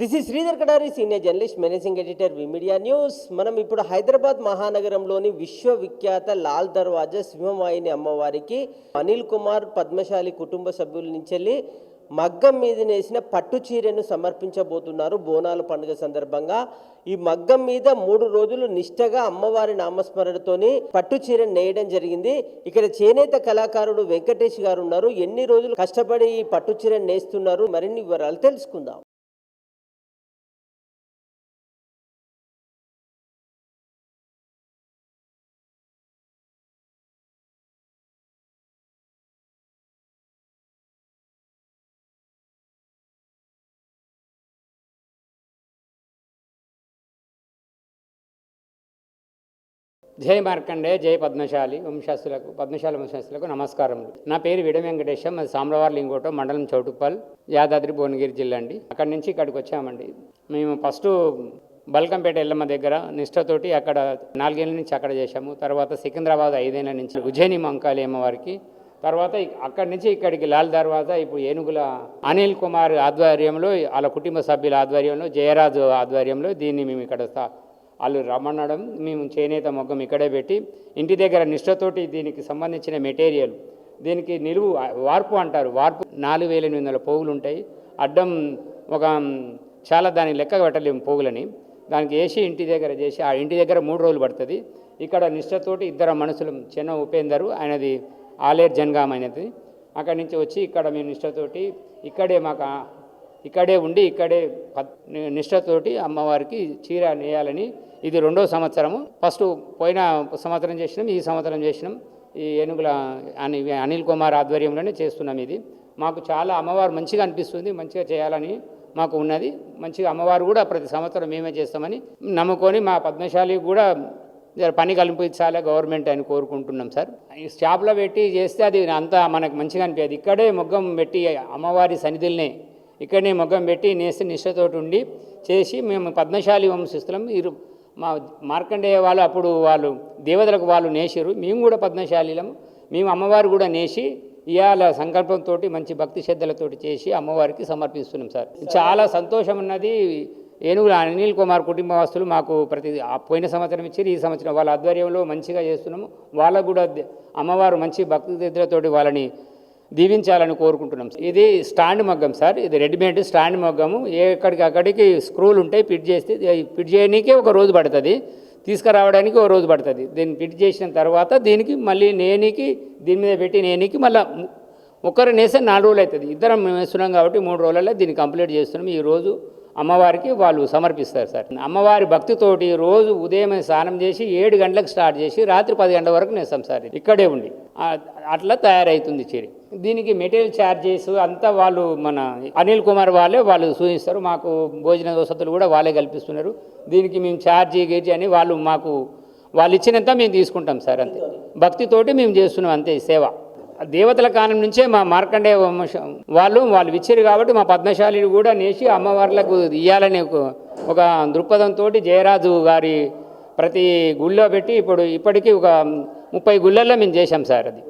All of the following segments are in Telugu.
This is Sridhar Kadari senior journalist managing editor V media news మనం ఇప్పుడు హైదరాబాద్ మహానగరంలోని విశ్వవిఖ్యాత లాల్ దర్వాజా సింహవాయిని అమ్మవారికి అనిల్ కుమార్ పద్మశాలి కుటుంబ సభ్యుల నుంచి వెళ్ళి మగ్గం మీద నేసిన పట్టు చీరను సమర్పించబోతున్నారు బోనాల పండుగ సందర్భంగా. ఈ మగ్గం మీద మూడు రోజులు నిష్టగా అమ్మవారి నామస్మరణతోని పట్టు చీరను నేయడం జరిగింది. ఇక్కడ చేనేత కళాకారుడు వెంకటేష్ గారు ఉన్నారు. ఎన్ని రోజులు కష్టపడి ఈ పట్టు చీరను నేస్తున్నారు? మరిన్ని వివరాలు తెలుసుకుందాం. జయ మార్కండే జయ పద్మశాలి వంశాస్తులకు పద్మశాలి వంశాస్తులకు నమస్కారములు. నా పేరు విడ వెంకటేశం అది సామ్రవారి లింగోటం మండలం చౌటుప్పల్ యాదాద్రి భువనగిరి జిల్లా అండి. అక్కడి నుంచి ఇక్కడికి వచ్చామండి. మేము ఫస్ట్ బల్కంపేట ఎల్లమ్మ దగ్గర నిష్ఠతోటి అక్కడ నాలుగేళ్ళ నుంచి అక్కడ చేశాము. తర్వాత సికింద్రాబాద్ ఐదేళ్ళ నుంచి ఉజ్జయిని మంకాళి అమ్మవారికి. తర్వాత అక్కడి నుంచి ఇక్కడికి లాల్ దర్వాజా ఇప్పుడు ఏనుగుల అనిల్ కుమార్ ఆధ్వర్యంలో వాళ్ళ కుటుంబ సభ్యుల ఆధ్వర్యంలో జయరాజు ఆధ్వర్యంలో దీన్ని మేము ఇక్కడ వాళ్ళు రమ్మనడం మేము చేనేత మొగ్గం ఇక్కడే పెట్టి ఇంటి దగ్గర నిష్ఠతోటి దీనికి సంబంధించిన మెటీరియల్ దీనికి నిలువు వార్పు అంటారు. వార్పు నాలుగు వేల ఎనిమిది వందల పోగులు ఉంటాయి అడ్డం ఒక చాలా దాని లెక్క పెట్టలేము పోగులని. దానికి వేసి ఇంటి దగ్గర చేసి ఆ ఇంటి దగ్గర మూడు రోజులు పడుతుంది. ఇక్కడ నిష్ఠతోటి ఇద్దరు మనుషులు చిన్న ఉపేందరు ఆయనది ఆలేర్ జన్గామ్ అయినది అక్కడి నుంచి వచ్చి ఇక్కడ మేము నిష్ఠతోటి ఇక్కడే మాకు ఇక్కడే ఉండి ఇక్కడే పద్- నిష్ఠతోటి అమ్మవారికి చీర నేయాలని ఇది రెండో సంవత్సరము. ఫస్ట్ పోయిన సంవత్సరం చేసినాం ఈ సంవత్సరం చేసినాం. ఈ ఏనుగుల అని అనిల్ కుమార్ ఆధ్వర్యంలోనే చేస్తున్నాం ఇది. మాకు చాలా అమ్మవారు మంచిగా అనిపిస్తుంది మంచిగా చేయాలని మాకు ఉన్నది. మంచిగా అమ్మవారు కూడా ప్రతి సంవత్సరం మేమే చేస్తామని నమ్ముకొని మా పద్మశాలి కూడా పని కల్పించాలి గవర్నమెంట్ అని కోరుకుంటున్నాం సార్. ఈ స్టాప్లో పెట్టి చేస్తే అది అంతా మనకు మంచిగా అనిపించదు ఇక్కడే మొగ్గం పెట్టి అమ్మవారి సన్నిధుల్నే ఇక్కడనే మొగ్గం పెట్టి నేసి నిష్ఠతోటి ఉండి చేసి మేము పద్మశాలి వంశస్థులం. ఇరు మా మార్కండేయ వాళ్ళు అప్పుడు వాళ్ళు దేవతలకు వాళ్ళు నేసారు మేము కూడా పద్మశాలిలము మేము అమ్మవారు కూడా నేసి ఇవాళ సంకల్పంతో మంచి భక్తి శ్రద్ధలతోటి చేసి అమ్మవారికి సమర్పిస్తున్నాం సార్. చాలా సంతోషం ఉన్నది ఏనుగుల అనిల్ కుమార్ కుటుంబస్తులు మాకు ప్రతి ఆ పోయిన సంవత్సరం ఇచ్చారు ఈ సంవత్సరం వాళ్ళ ఆధ్వర్యంలో మంచిగా చేస్తున్నాము. వాళ్ళకు కూడా అమ్మవారు మంచి భక్తి శ్రద్ధలతోటి వాళ్ళని దీవించాలని కోరుకుంటున్నాం ఇది స్టాండ్ మగ్గం సార్. ఇది రెడీమేడ్ స్టాండ్ మగ్గము. ఎక్కడికి అక్కడికి స్క్రూలు ఉంటాయి ఫిట్ చేస్తే ఫిట్ చేయడానికే ఒక రోజు పడుతుంది. తీసుకురావడానికి ఒక రోజు పడుతుంది. దీన్ని ఫిట్ చేసిన తర్వాత దీనికి మళ్ళీ నేనికి దీని మీద పెట్టి నేనికి మళ్ళీ ఒకరు నేస్తే నాలుగు రోజులు అవుతుంది. ఇద్దరం మేము వేస్తున్నాం కాబట్టి మూడు రోజులలో దీన్ని కంప్లీట్ చేస్తున్నాం. ఈ రోజు అమ్మవారికి వాళ్ళు సమర్పిస్తారు సార్. అమ్మవారి భక్తితోటి రోజు ఉదయం స్నానం చేసి ఏడు గంటలకు స్టార్ట్ చేసి రాత్రి పది గంటల వరకు నేస్తాం సార్. ఇక్కడే ఉండి. అట్లా తయారవుతుంది చీరి. దీనికి మెటీరియల్ ఛార్జెస్ అంతా వాళ్ళు మన అనిల్ కుమార్ వాళ్ళే వాళ్ళు సూచిస్తారు. మాకు భోజన వసతులు కూడా వాళ్ళే కల్పిస్తున్నారు. దీనికి మేము ఛార్జీ గేజీ అని వాళ్ళు మాకు వాళ్ళు ఇచ్చినంత మేము తీసుకుంటాం సార్ అంతే. భక్తితోటి మేము చేస్తున్నాం అంతే సేవ. దేవతల కాలం నుంచే మా మార్కండేయ వంశం వాళ్ళు వాళ్ళు ఇచ్చారు కాబట్టి మా పద్మశాలిని కూడా నేసి అమ్మవార్లకు ఇయ్యాలనే ఒక ఒక దృక్పథంతో జయరాజు గారి ప్రతి గుళ్ళో పెట్టి ఇప్పుడు ఇప్పటికీ ఒక ముప్పై గుళ్ళల్లో మేము చేశాం సార్ అది.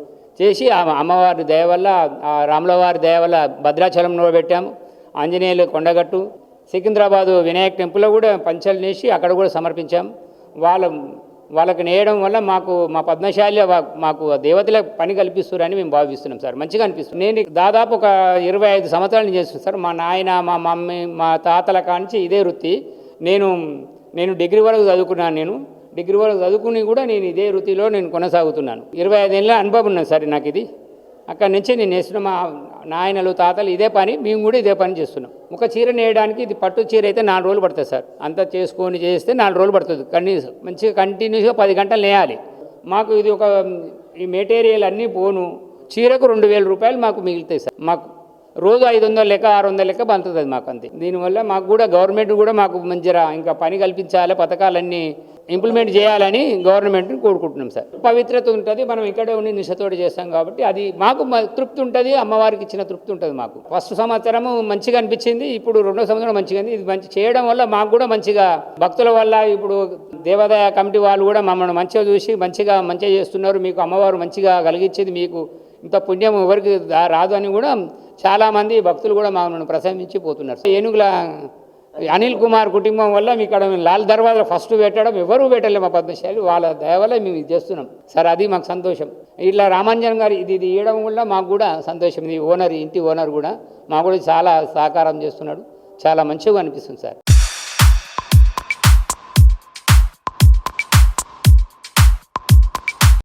చేసి ఆ అమ్మవారి దయ వల్ల ఆ రాములవారి దయ వల్ల భద్రాచలం పెట్టాము ఆంజనేయులు కొండగట్టు సికింద్రాబాదు వినాయక్ టెంపుల్లో కూడా పంచాలు నేసి అక్కడ కూడా సమర్పించాము. వాళ్ళ వాళ్ళకి నేయడం వల్ల మాకు మా పద్మశాలి మాకు దేవతల పని కల్పిస్తున్నారని మేము భావిస్తున్నాం సార్. మంచిగా అనిపిస్తుంది. నేను దాదాపు ఒక ఇరవై ఐదు సంవత్సరాలు చేస్తున్నాను సార్. మా నాయన మా మమ్మీ మా తాతల కాంచి ఇదే వృత్తి. నేను నేను డిగ్రీ వరకు చదువుకున్నాను నేను. డిగ్రీ వరకు చదువుకుని కూడా నేను ఇదే వృత్తిలో నేను కొనసాగుతున్నాను. ఇరవై ఐదేళ్ళ అనుభవం ఉన్నది సార్ నాకు ఇది. అక్కడి నుంచి నేను వేసిన మా నాయనలు తాతలు ఇదే పని మేము కూడా ఇదే పని చేస్తున్నాం. ఒక చీర నేయడానికి ఇది పట్టు చీర అయితే నాలుగు రోజులు పడుతుంది సార్. అంతా చేసుకొని చేస్తే నాలుగు రోజులు పడుతుంది. కనీసం మంచిగా కంటిన్యూస్గా పది గంటలు నేయాలి. మాకు ఇది ఒక ఈ మెటీరియల్ అన్నీ పోను. చీరకు రెండు వేల రూపాయలు మాకు మిగులుతాయి సార్. మాకు రోజు ఐదు వందల లెక్క ఆరు వందల లెక్క పంచుతుంది మాకు అంతే. దీనివల్ల మాకు కూడా గవర్నమెంట్ కూడా మాకు మంచిగా ఇంకా పని కల్పించాలి పథకాలన్నీ ఇంప్లిమెంట్ చేయాలని గవర్నమెంట్ని కోరుకుంటున్నాం సార్. పవిత్రత ఉంటుంది మనం ఇక్కడే ఉండి నిష్ఠతోటి చేస్తాం కాబట్టి అది మాకు తృప్తి ఉంటుంది అమ్మవారికి ఇచ్చిన తృప్తి ఉంటుంది మాకు. ఫస్ట్ సంవత్సరము మంచిగా అనిపించింది ఇప్పుడు రెండో సంవత్సరం మంచిగా ఉంది. ఇది మంచి చేయడం వల్ల మాకు కూడా మంచిగా భక్తుల వల్ల ఇప్పుడు దేవాదాయ కమిటీ వాళ్ళు కూడా మమ్మల్ని మంచిగా చూసి మంచిగా మంచిగా చేస్తున్నారు. మీకు అమ్మవారు మంచిగా కలిగించేది మీకు ఇంత పుణ్యం ఎవరికి రాదు అని కూడా చాలామంది భక్తులు కూడా మమ్మల్ని ప్రశంసించి పోతున్నారు. ఏనుగుల అనిల్ కుమార్ కుటుంబం వల్ల మీ ఇక్కడ మేము లాల్ దర్వాజా ఫస్ట్ పెట్టడం ఎవరూ పెట్టలేము మా పద్మశాలి వాళ్ళ దయ వల్ల మేము ఇది చేస్తున్నాం. సార్ అది మాకు సంతోషం. ఇట్లా రామాంజన్ గారు ఇది ఇది ఇవ్వడం వల్ల మాకు కూడా సంతోషం. ఇది ఓనర్ ఇంటి ఓనర్ కూడా మాకు కూడా చాలా సహకారం చేస్తున్నాడు. చాలా మంచిగా అనిపిస్తుంది సార్.